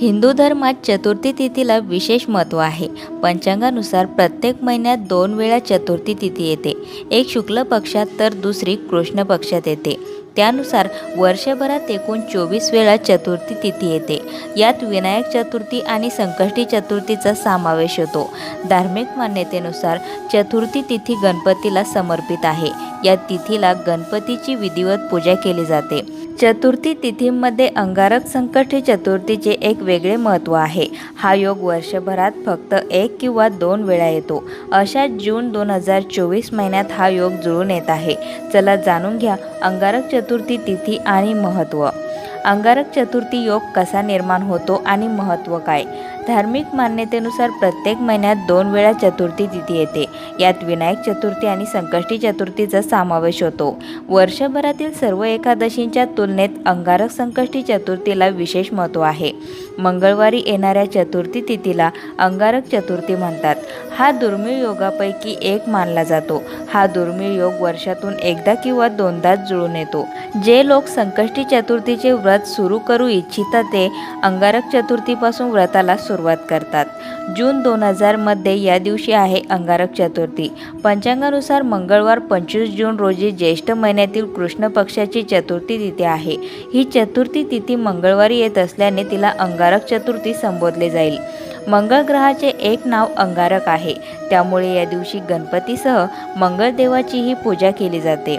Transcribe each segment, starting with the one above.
हिंदू धर्मात चतुर्थी तिथीला विशेष महत्त्व आहे. पंचांगानुसार प्रत्येक महिन्यात दोन वेळा चतुर्थी तिथी येते. एक शुक्ल पक्षात तर दुसरी कृष्ण पक्षात येते. त्यानुसार वर्षभरात एकूण चोवीस वेळा चतुर्थी तिथी येते. यात विनायक चतुर्थी आणि संकष्टी चतुर्थीचा समावेश होतो. धार्मिक मान्यतेनुसार चतुर्थी तिथी गणपतीला समर्पित आहे. या तिथीला गणपतीची विधिवत पूजा केली जाते. चतुर्थी तिथीमध्ये अंगारक संकष्टी चतुर्थीचे एक वेगळे महत्त्व आहे. हा योग वर्षभरात फक्त एक किंवा दोन वेळा येतो. अशा जून दोन हजार चोवीस महिन्यात हा योग जुळून येत आहे. चला जाणून घ्या अंगारक चतुर्थी तिथी आणि महत्त्व. अंगारक चतुर्थी योग कसा निर्माण होतो आणि महत्त्व काय? धार्मिक मान्यतेनुसार प्रत्येक महिन्यात दोन वेळा चतुर्थी तिथी येते. यात विनायक चतुर्थी आणि संकष्टी चतुर्थीचा समावेश होतो. वर्षभरातील सर्व एकादशींच्या तुलनेत अंगारक संकष्टी चतुर्थीला विशेष महत्त्व आहे. मंगळवारी येणाऱ्या चतुर्थी तिथीला अंगारक चतुर्थी म्हणतात. हा दुर्मिळ योगापैकी एक मानला जातो. हा दुर्मिळ योग वर्षातून एकदा किंवा दोनदाच जुळून येतो. जे लोक संकष्टी चतुर्थीचे व्रत सुरू करू इच्छितात ते अंगारक चतुर्थीपासून व्रताला सुरू सुरुवात करतात. जून दोन हजारमध्ये या दिवशी आहे अंगारक चतुर्थी. पंचांगानुसार मंगळवार पंचवीस जून रोजी ज्येष्ठ महिन्यातील कृष्ण पक्षाची चतुर्थी तिथी आहे. ही चतुर्थी तिथी मंगळवारी येत असल्याने तिला अंगारक चतुर्थी संबोधले जाईल. मंगळ ग्रहाचे एक नाव अंगारक आहे. त्यामुळे या दिवशी गणपतीसह मंगळदेवाचीही पूजा केली जाते.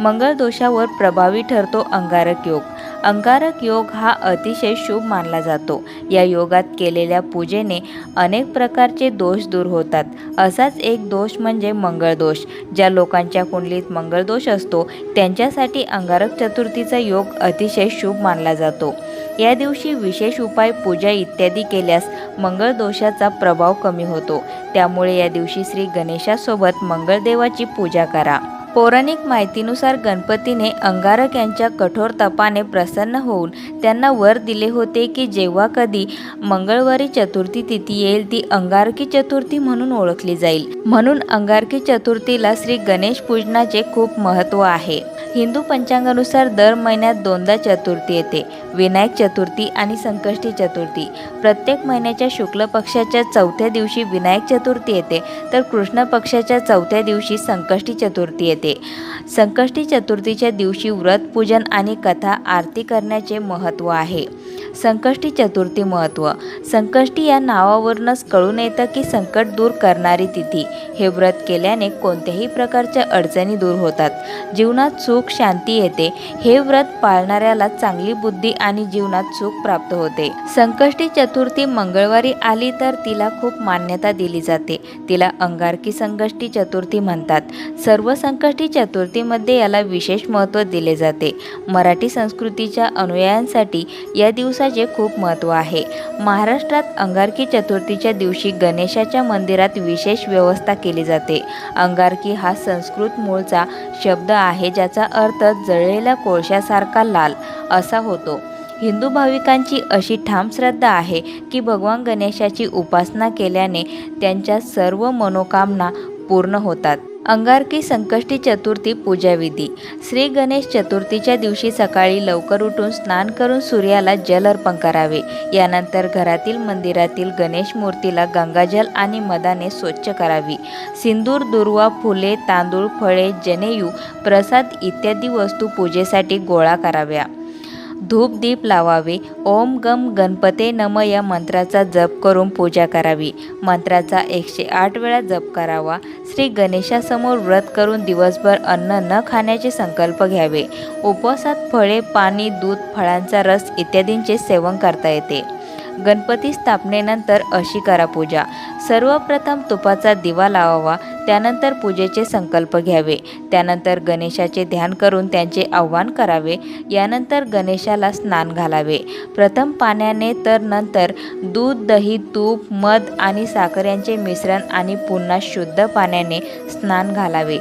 मंगळ दोषावर प्रभावी ठरतो अंगारक योग. अंगारक योग हा अतिशय शुभ मानला जातो. या योगात केलेल्या पूजेने अनेक प्रकारचे दोष दूर होतात. असाच एक दोष म्हणजे मंगळदोष ज्या लोकांच्या कुंडलीत मंगळदोष असतो त्यांच्यासाठी अंगारक चतुर्थीचा योग अतिशय शुभ मानला जातो. या दिवशी विशेष उपाय पूजा इत्यादी केल्यास मंगळदोषाचा प्रभाव कमी होतो. त्यामुळे या दिवशी श्री गणेशासोबत मंगळदेवाची पूजा करा. पौराणिक माहितीनुसार गणपतीने अंगारक यांच्या कठोर तपाने प्रसन्न होऊन त्यांना वर दिले होते की जेव्हा कधी मंगळवारी चतुर्थी तिथी येईल ती अंगारकी चतुर्थी म्हणून ओळखली जाईल. म्हणून अंगारकी चतुर्थीला श्री गणेश पूजनाचे खूप महत्त्व आहे. हिंदू पंचांगानुसार दर महिन्यात दोनदा चतुर्थी येते. विनायक चतुर्थी आणि संकष्टी चतुर्थी. प्रत्येक महिन्याच्या शुक्ल पक्षाच्या चौथ्या दिवशी विनायक चतुर्थी येते तर कृष्ण पक्षाच्या चौथ्या दिवशी संकष्टी चतुर्थी येते. संकष्टी चतुर्थीच्या दिवशी व्रत पूजन आणि कथा आरती करण्याचे महत्त्व आहे. संकष्टी चतुर्थी महत्त्व संकष्टी या नावावरूनच कळून येतं की संकट दूर करणारी तिथी. हे व्रत केल्याने कोणत्याही प्रकारच्या अडचणी दूर होतात. जीवनात सुख शांती येते. हे व्रत पाळणाऱ्याला चांगली बुद्धी आणि जीवनात सुख प्राप्त होते. संकष्टी चतुर्थी मंगळवारी आली तर तिला खूप मान्यता दिली जाते. तिला अंगारकी संकष्टी चतुर्थी म्हणतात. सर्व संकष्टी चतुर्थीमध्ये याला विशेष महत्त्व दिले जाते. मराठी संस्कृतीच्या अनुयायांसाठी या दिवसात गणेशाचे खूप महत्त्व आहे. महाराष्ट्रात अंगारकी चतुर्थीच्या दिवशी गणेशाच्या मंदिरात विशेष व्यवस्था केली जाते. अंगारकी हा संस्कृत मूळचा शब्द आहे ज्याचा अर्थ जळलेल्या कोळशासारखा लाल असा होतो. हिंदू भाविकांची अशी ठाम श्रद्धा आहे की भगवान गणेशाची उपासना केल्याने त्यांच्या सर्व मनोकामना पूर्ण होतात. अंगारकी संकष्टी चतुर्थी पूजाविधी श्री गणेश चतुर्थीच्या दिवशी सकाळी लवकर उठून स्नान करून सूर्याला जल अर्पण करावे. यानंतर घरातील मंदिरातील गणेश मूर्तीला गंगाजल आणि मदाने स्वच्छ करावी. सिंदूर दुर्वा फुले तांदूळ फळे जनेयू प्रसाद इत्यादी वस्तू पूजेसाठी गोळा कराव्या. धूपदीप लावावे. ओम गम गणपते नम या मंत्राचा जप करून पूजा करावी. मंत्राचा एकशे आठ वेळा जप करावा. श्री गणेशासमोर व्रत करून दिवसभर अन्न न खाण्याचे संकल्प घ्यावे. उपवासात फळे पाणी दूध फळांचा रस इत्यादींचे सेवन करता येते. गणपती स्थापनेनंतर अशी करा पूजा. सर्वप्रथम तुपाचा दिवा लावावा त्यानंतर पूजेचे संकल्प घ्यावे. त्यानंतर गणेशाचे ध्यान करून त्यांचे आव्हान करावे. यानंतर गणेशाला स्नान घालावे. प्रथम पाण्याने तर नंतर दूध दही तूप मध आणि साखर यांचे मिश्रण आणि पुन्हा शुद्ध पाण्याने स्नान घालावे.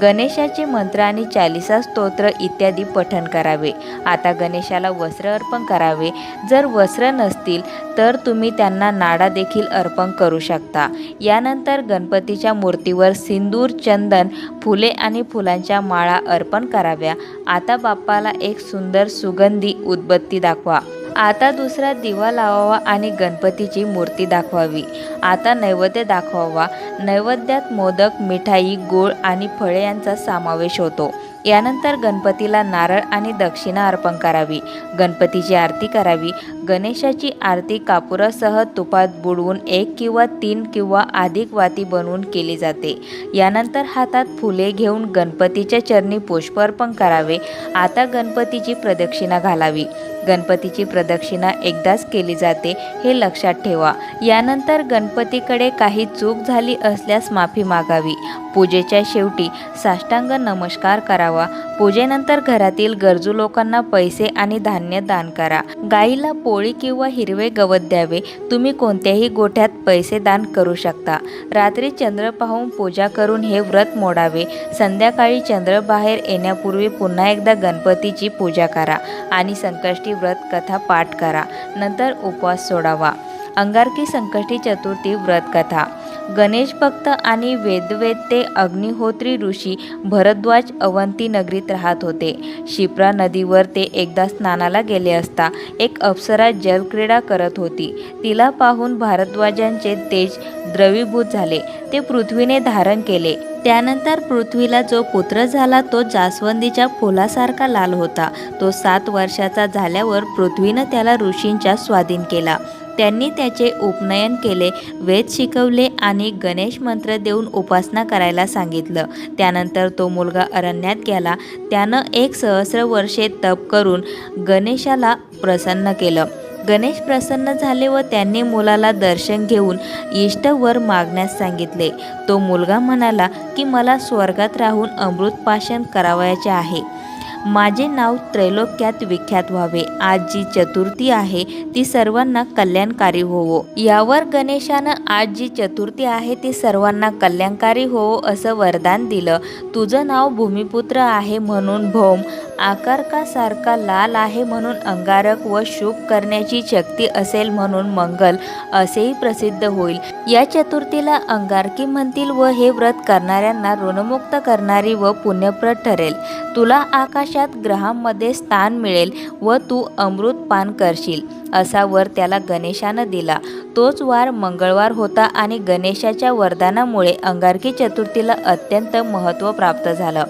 गणेशाचे मंत्र आणि चालिसा स्तोत्र इत्यादी पठण करावे. आता गणेशाला वस्त्र अर्पण करावे. जर वस्त्र नसतील तर तुम्ही त्यांना नाडा देखील अर्पण करू शकता. यानंतर गणपतीच्या मूर्तीवर सिंदूर चंदन फुले आणि फुलांच्या माळा अर्पण कराव्या. आता बाप्पाला एक सुंदर सुगंधी उदबत्ती दाखवा. आता दुसरा दिवा लावावा आणि गणपतीची मूर्ती दाखवावी. आता नैवेद्य दाखवावा. नैवेद्यात मोदक मिठाई गूळ आणि फळे यांचा समावेश होतो. यानंतर गणपतीला नारळ आणि दक्षिणा अर्पण करावी. गणपतीची आरती करावी. गणेशाची आरती कापुरासह तुपात बुडवून एक किंवा तीन किंवा अधिक वाती बनवून केली जाते. यानंतर हातात फुले घेऊन गणपतीच्या चरणी पुष्प अर्पण करावे. आता गणपतीची प्रदक्षिणा घालावी. गणपतीची प्रदक्षिणा एकदाच केली जाते हे लक्षात ठेवा. यानंतर गणपतीकडे काही चूक झाली असल्यास माफी मागावी. पूजेच्या शेवटी साष्टांग नमस्कार करावा. पूजेनंतर घरातील गरजू लोकांना पैसे आणि धान्य दान करा. गाईला पोळी किंवा हिरवे गवत द्यावे. तुम्ही कोणत्याही गोठ्यात पैसे दान करू शकता. रात्री चंद्र पाहून पूजा करून हे व्रत मोडावे. संध्याकाळी चंद्र बाहेर येण्यापूर्वी पुन्हा एकदा गणपतीची पूजा करा. आणि संकष्टी व्रत कथा पाठ करा. नंतर उपवास सोडावा. अंगारकी संकष्टी चतुर्थी व्रत कथा. गणेश भक्त आणि वेदवेत्ते अग्निहोत्री ऋषी भरद्वाज अवंती नगरीत राहत होते. शिप्रा नदीवर ते एकदा स्नानाला गेले असता एक अप्सरा जलक्रीडा करत होती. तिला पाहून भारद्वाजांचे तेज द्रवीभूत झाले. ते पृथ्वीने धारण केले. त्यानंतर पृथ्वीला जो पुत्र झाला तो जास्वंदीच्या फुलासारखा लाल होता. तो सात वर्षाचा झाल्यावर पृथ्वीनं त्याला ऋषींच्या स्वाधीन केला. त्यांनी त्याचे उपनयन केले वेद शिकवले आणि गणेश मंत्र देऊन उपासना करायला सांगितलं. त्यानंतर तो मुलगा अरण्यात गेला. त्यानं एक सहस्र वर्षे तप करून गणेशाला प्रसन्न केलं. गणेश प्रसन्न झाले व त्यांनी मुलाला दर्शन घेऊन इष्टवर मागण्यास सांगितले. तो मुलगा म्हणाला की मला स्वर्गात राहून अमृत करावयाचे आहे. माझे नाव त्रैलोक्यात विख्यात व्हावे. आज जी चतुर्थी आहे ती सर्वांना कल्याणकारी होवो. यावर गणेशानं आज जी चतुर्थी आहे ती सर्वांना कल्याणकारी होवो असं वरदान दिलं. तुझं नाव भूमिपुत्र आहे म्हणून भौम आकारकासारखा लाल आहे म्हणून अंगारक व शुभ करण्याची शक्ती असेल म्हणून मंगल असेही प्रसिद्ध होईल. या चतुर्थीला अंगारकी म्हणतील व हे व्रत करणाऱ्यांना ऋणमुक्त करणारी व पुण्यप्रद ठरेल. तुला आकाशात ग्रहांमध्ये स्थान मिळेल व तू अमृत पान करशील असा वर त्याला गणेशानं दिला. तोच वार मंगळवार होता आणि गणेशाच्या वरदानामुळे अंगारकी चतुर्थीला अत्यंत महत्त्व प्राप्त झालं.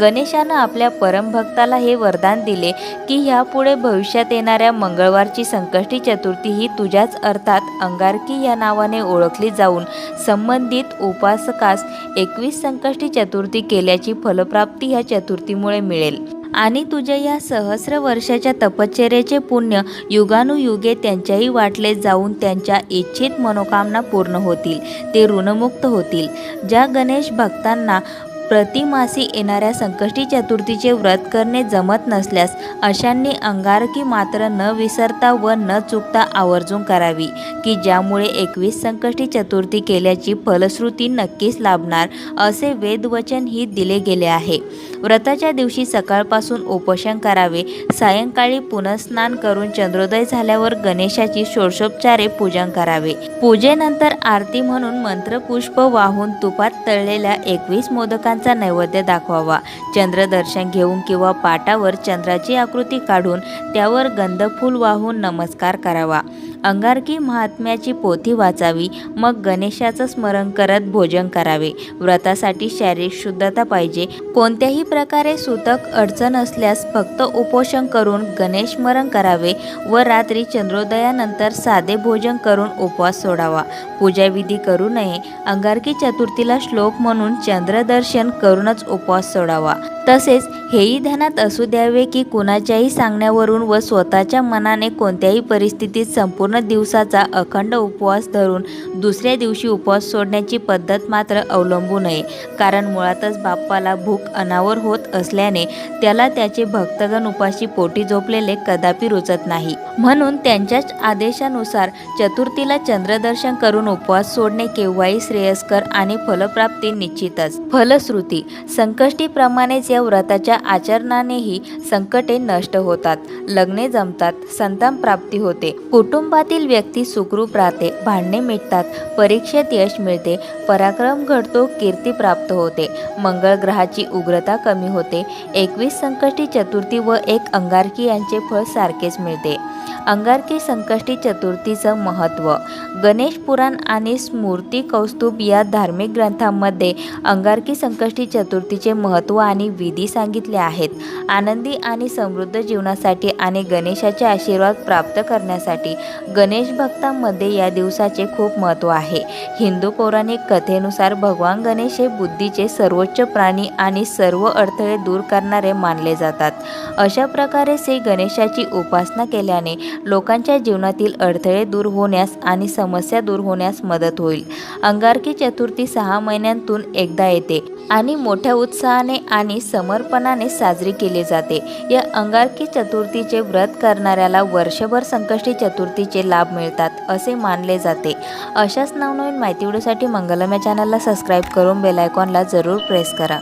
गणेशानं आपल्या परमभक्ताला हे वरदान दिले की ह्यापुढे भविष्यात येणाऱ्या मंगळवारची संकष्टी चतुर्थी ही तुझ्याच अर्थात अंगारकी या नावाने ओळखली जाऊन संबंधित उपासकास एकवीस संकष्टी चतुर्थी केल्याची फलप्राप्ती ह्या चतुर्थीमुळे मिळेल. आणि तुझ्या या सहस्र वर्षाच्या तपश्चर्याचे पुण्य युगानुयुगे त्यांच्याही वाटले जाऊन त्यांच्या इच्छित मनोकामना पूर्ण होतील ते ऋणमुक्त होतील. ज्या गणेश भक्तांना प्रतिमासी येणाऱ्या संकष्टी चतुर्थीचे व्रत करणे जमत नसल्यास अशांनी अंगारकी मात्र न विसरता व न चुकता आवर्जून करावी की ज्यामुळे एकवीस संकष्टी चतुर्थी केल्याची फलश्रुती नक्कीच लाभणार असे वेदवचन ही दिले गेले आहे. व्रताच्या दिवशी सकाळपासून उपोषण करावे सायंकाळी पुनस्नान करून चंद्रोदय झाल्यावर गणेशाची षोडशोपचारे पूजन करावे. पूजेनंतर आरती म्हणून मंत्रपुष्प वाहून तुपात तळलेल्या एकवीस मोदकांचा नैवेद्य दाखवावा. चंद्रदर्शन घेऊन किंवा पाटावर चंद्राची आकृती काढून त्यावर गंधफूल वाहून नमस्कार करावा. अंगारकी महात्म्याची पोथी वाचावी मग गणेशाचं स्मरण करत भोजन करावे. व्रतासाठी शारीरिक शुद्धता पाहिजे. कोणत्याही प्रकारे सुतक अडचण असल्यास फक्त उपोषण करून गणेश स्मरण करावे व रात्री चंद्रोदयानंतर साधे भोजन करून उपवास सोडावा. पूजाविधी करू नये. अंगारकी चतुर्थीला श्लोक म्हणून चंद्रदर्शन करूनच उपवास सोडावा. तसेच हेही ध्यानात असू द्यावे की कुणाच्याही सांगण्यावरून व स्वतःच्या मनाने कोणत्याही परिस्थितीत संपूर्ण दिवसाचा अखंड उपवास धरून दुसऱ्या दिवशी उपवास सोडण्याची पद्धत मात्र अवलंबू नये. कारण मुळातच बाप्पाला भूक अनावर होत असल्याने त्याला त्याचे भक्तगण उपाशी पोटी झोपलेले कदापि रुचत नाही. म्हणून त्यांच्याच आदेशानुसार चतुर्थीला चंद्रदर्शन करून उपवास सोडणे केव्हाही श्रेयस्कर आणि फलप्राप्ती निश्चितच. फलश्रुती संकष्टीप्रमाणेच या व्रताच्या आचरणानेही संकटे नष्ट होतात. लग्ने जमतात संतान प्राप्ती होते. कुटुंबातील व्यक्ती सुखरूप राहते भांडणे मिटतात परीक्षेत यश मिळते पराक्रम घडतो कीर्ती प्राप्त होते. मंगळ ग्रहाची उग्रता कमी होते. एकवीस संकष्टी चतुर्थी व एक अंगारकी यांचे फळ सारखेच मिळते. अंगारकी संकष्टी चतुर्थीचं महत्त्व. गणेश पुराण आणि स्मृती कौस्तुभ या धार्मिक ग्रंथांमध्ये अंगारकी संकष्टी चतुर्थीचे महत्त्व आणि विधी सांगितल्या आहेत. आनंदी आणि समृद्ध जीवनासाठी आणि गणेशाचे आशीर्वाद प्राप्त करण्यासाठी गणेश भक्तांमध्ये या दिवसाचे खूप महत्त्व आहे. हिंदू पौराणिक कथेनुसार भगवान गणेश हे बुद्धीचे सर्वोच्च प्राणी आणि सर्व अडथळे दूर करणारे मानले जातात. अशा प्रकारे श्री गणेशाची उपासना केल्याने लोकांच्या जीवनातील अडथळे दूर होण्यास आणि समस्या दूर होण्यास मदत होईल. अंगारकी चतुर्थी सहा महिन्यांतून एकदा येते. आणि मोठ्या उत्साहाने आणि समर्पणाने साजरी केली जाते. या अंगारकी चतुर्थीचे व्रत करणाऱ्याला वर्षभर संकष्टी चतुर्थीचे लाभ मिळतात असे मानले जाते. अशाच नवनवीन माहिती व्हिडिओसाठी मंगलम या चॅनलला सबस्क्राईब करून बेलायकॉनला जरूर प्रेस करा.